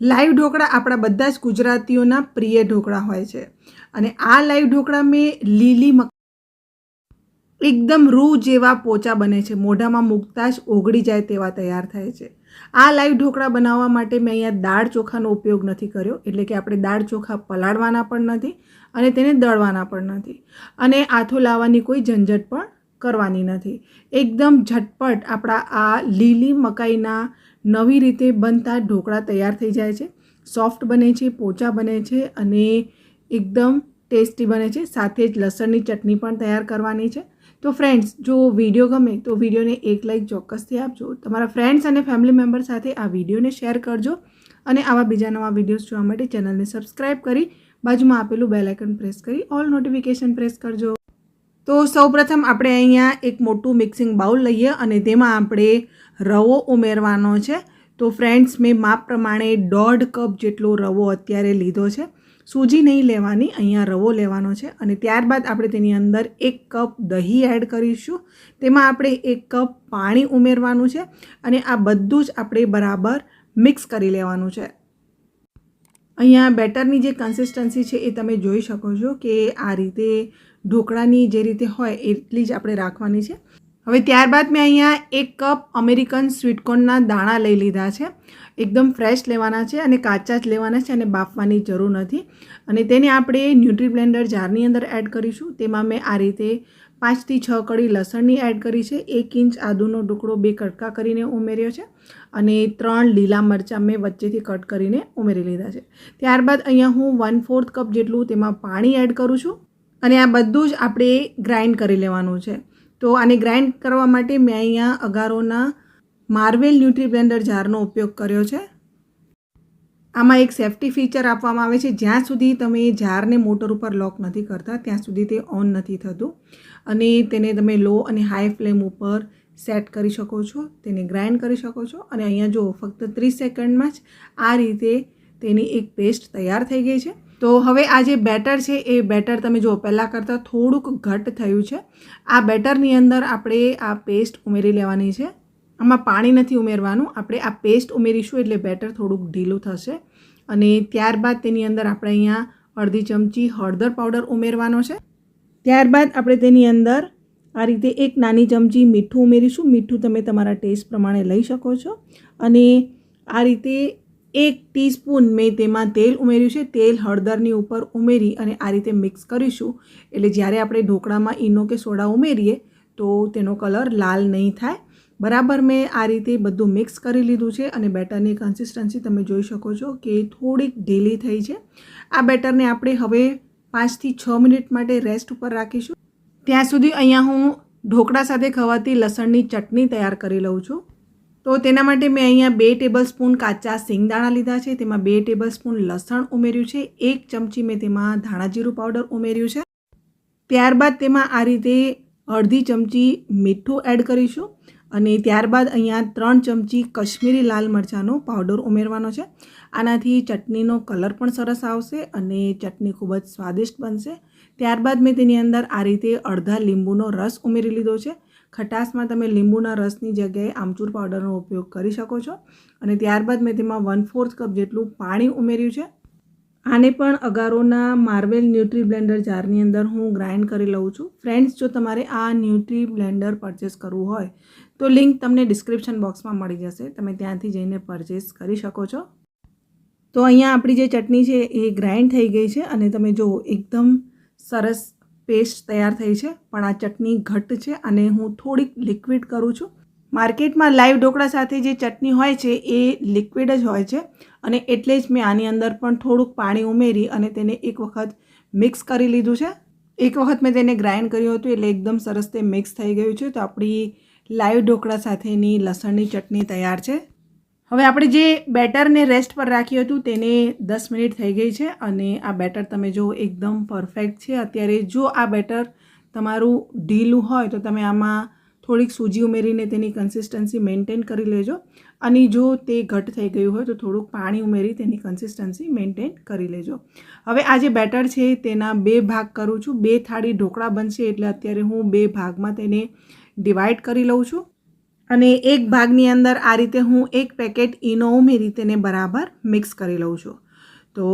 Live dhokla આપણા બધા જ ગુજરાતીઓના પ્રિય ઢોકળા હોય છે. અને આ લાઈવ ઢોકળા મેં લીલી મક એકદમ રૂ જેવા પોચા બને છે. મોઢામાં મૂકતા જ ઓગળી જાય તેવા તૈયાર થાય છે. આ લાઈવ ઢોકળા બનાવવા માટે મેં અહીંયા દાળ ચોખાનો ઉપયોગ નથી કર્યો. એટલે કે આપણે દાળ ચોખા પલાળવાના પણ નથી અને તેને દળવાના પણ નથી. અને આથો લાવવાની કોઈ ઝંઝટ પણ કરવાની નથી. એકદમ ઝટપટ આપણા આ લીલી મકાઈના નવી રીતે બનતા ઢોકળા તૈયાર થઈ જાય છે. સોફ્ટ બને છે, પોચા બને છે અને એકદમ ટેસ્ટી બને છે. સાથે જ લસણની ચટણી પણ તૈયાર કરવાની છે. તો ફ્રેન્ડ્સ જો વીડિયો ગમે તો વિડીયોને એક લાઈક ચોક્કસથી આપજો. તમારા ફ્રેન્ડ્સ અને ફેમિલી મેમ્બર સાથે આ વિડીયોને શેર કરજો અને આવા બીજા નવા વિડીયોઝ જોવા માટે ચેનલને સબસ્ક્રાઈબ કરી બાજુમાં આપેલું બેલ પ્રેસ કરી ઓલ નોટિફિકેશન પ્રેસ કરજો. તો સૌપ્રથમ આપણે અહીંયા એક મોટું મિક્સિંગ બાઉલ લઈએ અને તેમાં આપણે રવો ઉમેરવાનો છે. તો ફ્રેન્ડ્સ મેં માપ પ્રમાણે દોઢ કપ જેટલો રવો અત્યારે લીધો છે. સૂજી નહીં લેવાની, અહીંયા રવો લેવાનો છે અને ત્યારબાદ આપણે તેની અંદર એક કપ દહીં એડ કરીશું. તેમાં આપણે એક કપ પાણી ઉમેરવાનું છે અને આ બધું જ આપણે બરાબર મિક્સ કરી લેવાનું છે. અહીંયા બેટરની જે કન્સિસ્ટન્સી છે એ તમે જોઈ શકો છો કે આ રીતે ઢોકળાની જે રીતે હોય એટલી જ આપણે રાખવાની છે. હવે ત્યારબાદ મેં અહીંયા એક કપ અમેરિકન સ્વીટકોર્નના દાણા લઈ લીધા છે. એકદમ ફ્રેશ લેવાના છે અને કાચા જ લેવાના છે અને બાફવાની જરૂર નથી. અને તેને આપણે ન્યુટ્રી બ્લેન્ડર જારની અંદર એડ કરીશું. તેમાં મેં આ રીતે પાંચથી છ કળી લસણની એડ કરી છે. એક ઇંચ આદુનો ટુકડો બે કટકા કરીને ઉમેર્યો છે અને ત્રણ લીલા મરચાં મેં વચ્ચેથી કટ કરીને ઉમેરી લીધા છે. ત્યારબાદ અહીંયા હું વન ફોર્થ કપ જેટલું તેમાં પાણી એડ કરું છું અને આ બધું જ આપણે ગ્રાઇન્ડ કરી લેવાનું છે. તો આને ગ્રાઇન્ડ કરવા માટે મેં અહીંયા અગારોના માર્વેલ ન્યુટ્રી બ્લેન્ડર જારનો ઉપયોગ કર્યો છે. આમાં એક સેફ્ટી ફીચર આપવામાં આવે છે. જ્યાં સુધી તમે જારને મોટર ઉપર લોક નથી કરતા, ત્યાં સુધી તે ઓન નથી થતું. અને તેને તમે લો અને હાઈ ફ્લેમ ઉપર સેટ કરી શકો છો, તેને ગ્રાઇન્ડ કરી શકો છો. અને અહીંયા જો ફક્ત ત્રીસ સેકન્ડમાં જ આ રીતે તેની એક પેસ્ટ તૈયાર થઈ ગઈ છે. તો હવે આ જે બેટર છે, એ બેટર તમે જુઓ પહેલાં કરતાં થોડુંક ઘટ થયું છે. આ બેટરની અંદર આપણે આ પેસ્ટ ઉમેરી લેવાની છે. આમાં પાણી નથી ઉમેરવાનું. આપણે આ પેસ્ટ ઉમેરીશું એટલે બેટર થોડુંક ઢીલું થશે. અને ત્યારબાદ તેની અંદર આપણે અહીંયા અડધી ચમચી હળદર પાવડર ઉમેરવાનો છે. ત્યારબાદ આપણે તેની અંદર આ રીતે એક નાની ચમચી મીઠું ઉમેરીશું. મીઠું તમે તમારા ટેસ્ટ પ્રમાણે લઈ શકો છો. અને આ રીતે એક ટીસ્પૂન મેં તેમાં તેલ ઉમેર્યું છે. તેલ હળદરની ઉપર ઉમેરી અને આ રીતે મિક્સ કરીશું. એટલે જ્યારે આપણે ઢોકળામાં ઈનો કે સોડા ઉમેરીએ તો તેનો કલર લાલ નહીં થાય. બરાબર મેં આ રીતે બધું મિક્સ કરી લીધું છે અને બેટરની કન્સિસ્ટન્સી તમે જોઈ શકો છો કે થોડીક ઢીલી થઈ છે. આ બેટરને આપણે હવે પાંચથી છ મિનિટ માટે રેસ્ટ ઉપર રાખીશું. ત્યાં સુધી અહીંયા હું ઢોકળા સાથે ખવાતી લસણની ચટણી તૈયાર કરી લઉં છું. તો તેના માટે મેં અહીંયા બે ટેબલ સ્પૂન કાચા સિંગદાણા લીધા છે. તેમાં બે ટેબલ સ્પૂન લસણ ઉમેર્યું છે. એક ચમચી મેં તેમાં ધાણાજીરું પાવડર ઉમેર્યું છે. ત્યારબાદ તેમાં આ રીતે અડધી ચમચી મીઠું એડ કરીશું. અને ત્યારબાદ અહીંયા ત્રણ ચમચી કશ્મીરી લાલ મરચાંનો પાવડર ઉમેરવાનો છે. આનાથી ચટણીનો કલર પણ સરસ આવશે અને ચટણી ખૂબ જ સ્વાદિષ્ટ બનશે. ત્યારબાદ મેં તેની અંદર આ રીતે અડધા લીંબુનો રસ ઉમેરી લીધો છે. ખટાશમાં તમે લીંબુના રસની જગ્યાએ આમચૂર પાવડરનો ઉપયોગ કરી શકો છો. અને ત્યારબાદ મેં તેમાં વન ફોર્થ કપ જેટલું પાણી ઉમેર્યું છે. આને પણ અગારોના માર્વેલ ન્યુટ્રી બ્લેન્ડર જારની અંદર હું ગ્રાઇન્ડ કરી લઉં છું. ફ્રેન્ડ્સ જો તમારે આ ન્યુટ્રી બ્લેન્ડર પરચેસ કરવું હોય તો લિંક તમને ડિસ્ક્રિપ્શન બોક્સમાં મળી જશે. તમે ત્યાંથી જઈને પરચેસ કરી શકો છો. તો અહીંયા આપણી જે ચટણી છે એ ગ્રાઇન્ડ થઈ ગઈ છે અને તમે જુઓ એકદમ સરસ પેસ્ટ તૈયાર થઈ છે. પણ આ ચટણી ઘટ્ટ છે અને હું થોડીક લિક્વિડ કરું છું. માર્કેટમાં લાઈવ ઢોકળા સાથે જે ચટણી હોય છે એ લિક્વિડ જ હોય છે અને એટલે જ મેં આની અંદર પણ થોડુંક પાણી ઉમેરી અને તેને એક વખત મિક્સ કરી લીધું છે. એક વખત મેં તેને ગ્રાઇન્ડ કર્યું હતું એટલે એકદમ સરસ તે મિક્સ થઈ ગયું છે. તો આપણી લાઈવ ઢોકળા સાથેની લસણની ચટણી તૈયાર છે. હવે આપણે જે બેટરને રેસ્ટ પર રાખ્યું હતું તેને દસ મિનિટ થઈ ગઈ છે અને આ બેટર તમે જો એકદમ પરફેક્ટ છે. અત્યારે જો આ બેટર તમારું ઢીલું હોય તો તમે આમાં થોડીક સૂજી ઉમેરીને તેની કન્સિસ્ટન્સી મેન્ટેન કરી લેજો. અને જો તે ઘટ થઈ ગયું હોય તો થોડુંક પાણી ઉમેરી તેની કન્સિસ્ટન્સી મેન્ટેન કરી લેજો. હવે આ જે બેટર છે તેના બે ભાગ કરું છું. બે થાળી ઢોકળા બનશે એટલે અત્યારે હું બે ભાગમાં તેને ડિવાઈડ કરી લઉં છું. અને એક ભાગની અંદર આ રીતે હું એક પેકેટ ઈનો ઉમેરી તેને બરાબર મિક્સ કરી લઉં છું. તો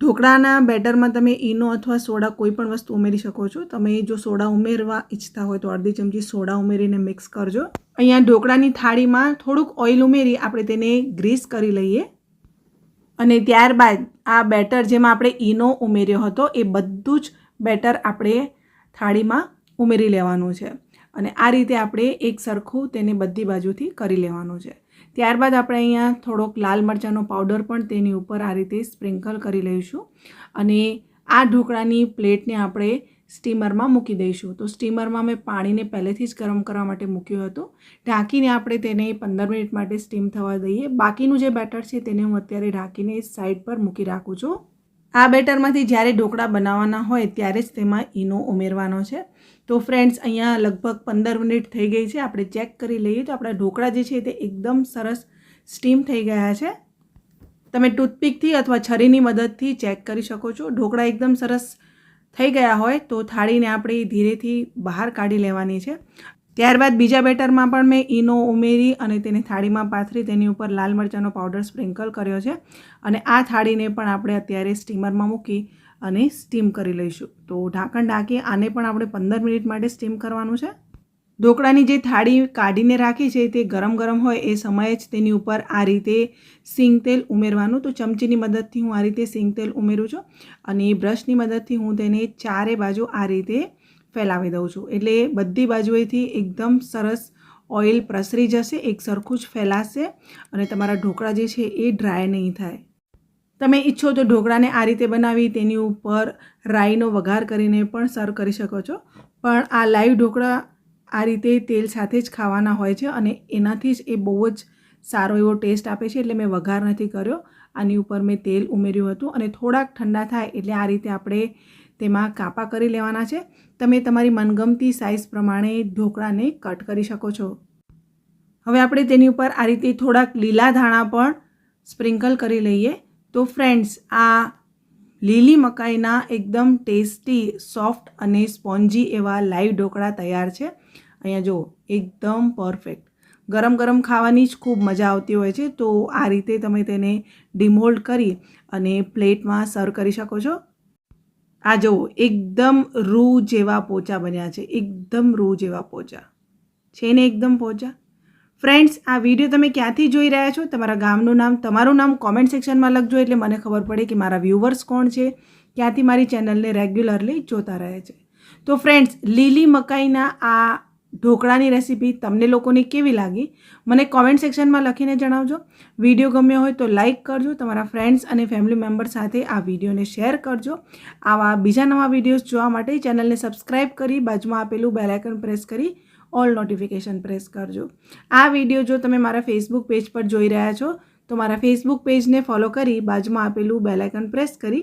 ઢોકળાના બેટરમાં તમે ઈનો અથવા સોડા કોઈ પણ વસ્તુ ઉમેરી શકો છો. તમે જો સોડા ઉમેરવા ઈચ્છતા હોય તો અડધી ચમચી સોડા ઉમેરીને મિક્સ કરજો. અહીંયા ઢોકળાની થાળીમાં થોડુંક ઓઇલ ઉમેરી આપણે તેને ગ્રીસ કરી લઈએ. અને ત્યારબાદ આ બેટર જેમાં આપણે ઈનો ઉમેર્યો હતો એ બધું જ બેટર આપણે થાળીમાં ઉમેરી લેવાનું છે. અને આ રીતે આપણે એક સરખું તેને બધી બાજુથી કરી લેવાનું છે. ત્યારબાદ આપણે અહીંયા થોડોક લાલ મરચાંનો પાવડર પણ તેની ઉપર આ રીતે સ્પ્રિંકલ કરી લઈશું અને આ ઢોકળાની પ્લેટને આપણે સ્ટીમરમાં મૂકી દઈશું. તો સ્ટીમરમાં મેં પાણીને પહેલેથી જ ગરમ કરવા માટે મૂક્યું હતું. ઢાંકીને આપણે તેને પંદર મિનિટ માટે સ્ટીમ થવા દઈએ. બાકીનું જે બેટર છે તેને હું અત્યારે ઢાંકીને સાઈડ પર મૂકી રાખું છું. આ બેટરમાંથી જ્યારે ઢોકળા બનાવવાના હોય ત્યારે જ તેમાં ઈનો ઉમેરવાનો છે. તો ફ્રેન્ડ્સ અહીંયા લગભગ પંદર મિનિટ થઈ ગઈ છે. આપણે ચેક કરી લઈએ તો આપણા ઢોકળા જે છે તે એકદમ સરસ સ્ટીમ થઈ ગયા છે. તમે ટૂથપીકથી અથવા છરીની મદદથી ચેક કરી શકો છો. ઢોકળા એકદમ સરસ થઈ ગયા હોય તો થાળીને આપણે ધીરેથી બહાર કાઢી લેવાની છે. ત્યારબાદ બીજા બેટરમાં પણ મેં ઈનો ઉમેરી અને તેને થાળીમાં પાથરી, તેની ઉપર લાલ મરચાંનો પાવડર સ્પ્રિંકલ કર્યો છે અને આ થાળીને પણ આપણે અત્યારે સ્ટીમરમાં મૂકી અને સ્ટીમ કરી લઈશું. તો ઢાંકણ ઢાંકી આને પણ આપણે પંદર મિનિટ માટે સ્ટીમ કરવાનું છે. ઢોકળાની જે થાળી કાઢીને રાખી છે તે ગરમ ગરમ હોય એ સમયે જ તેની ઉપર આ રીતે સિંગ તેલ ઉમેરવાનું. તો ચમચીની મદદથી હું આ રીતે સિંગ તેલ ઉમેરું છું અને બ્રશની મદદથી હું તેને ચારે બાજુ આ રીતે ફેલાવી દઉં છું. એટલે બધી બાજુએથી એકદમ સરસ ઓઇલ પ્રસરી જશે, એક સરખું જ ફેલાશે અને તમારા ઢોકળા જે છે એ ડ્રાય નહીં થાય. તમે ઈચ્છો તો ઢોકળાને આ રીતે બનાવી, તેની ઉપર રાઈનો વઘાર કરીને પણ સર્વ કરી શકો છો. પણ આ લાઈવ ઢોકળા આ રીતે તેલ સાથે જ ખાવાના હોય છે અને એનાથી જ એ બહુ જ સારો એવો ટેસ્ટ આપે છે. એટલે મેં વઘાર નથી કર્યો. આની ઉપર મેં તેલ ઉમેર્યું હતું અને થોડાક ઠંડા થાય એટલે આ રીતે આપણે તેમાં કાપા કરી લેવાના છે. તમે તમારી મનગમતી સાઇઝ પ્રમાણે ઢોકળાને કટ કરી શકો છો. હવે આપણે તેની ઉપર આ રીતે થોડાક લીલા ધાણા પણ સ્પ્રિંકલ કરી લઈએ. તો ફ્રેન્ડ્સ આ લીલી મકાઈના એકદમ ટેસ્ટી સોફ્ટ અને સ્પોન્જી એવા લાઈવ ઢોકળા તૈયાર છે. અહીંયા જુઓ એકદમ પરફેક્ટ ગરમ ગરમ ખાવાની જ ખૂબ મજા આવતી હોય છે. તો આ રીતે તમે તેને ડિમોલ્ડ કરી અને પ્લેટમાં સર્વ કરી શકો છો. આ જુઓ, એકદમ રૂ જેવા પોચા બન્યા છે. એકદમ રૂ જેવા પોચા. છે ને એકદમ પોચા? ફ્રેન્ડ્સ, આ વીડિયો તમે ક્યાંથી જોઈ રહ્યા છો? તમારા ગામનું નામ, તમારું નામ કોમેન્ટ સેક્શનમાં લખજો એટલે મને ખબર પડે કે મારા વ્યૂવર્સ કોણ છે. ક્યાંથી મારી ચેનલને રેગ્યુલરલી જોતા રહે છે. તો ફ્રેન્ડ્સ લીલી મકાઈના આ ઢોકળાની રેસીપી તમને લોકોને કેવી લાગી, મને કોમેન્ટ સેક્શનમાં લખીને જણાવજો. વીડિયો ગમ્યો હોય તો લાઇક કરજો, તમારા ફ્રેન્ડ્સ અને ફેમિલી મેમ્બર સાથે આ વિડીયોને શેર કરજો. આવા બીજા નવા વિડીયોઝ જોવા માટે ચેનલને સબસ્ક્રાઈબ કરી, બાજુમાં આપેલું બેલાઇકન પ્રેસ કરી ઓલ નોટિફિકેશન પ્રેસ કરજો. આ વીડિયો જો તમે મારા ફેસબુક પેજ પર જોઈ રહ્યા છો, તો મારા ફેસબુક પેજને ફોલો કરી, બાજુમાં આપેલું બેલાઇકન પ્રેસ કરી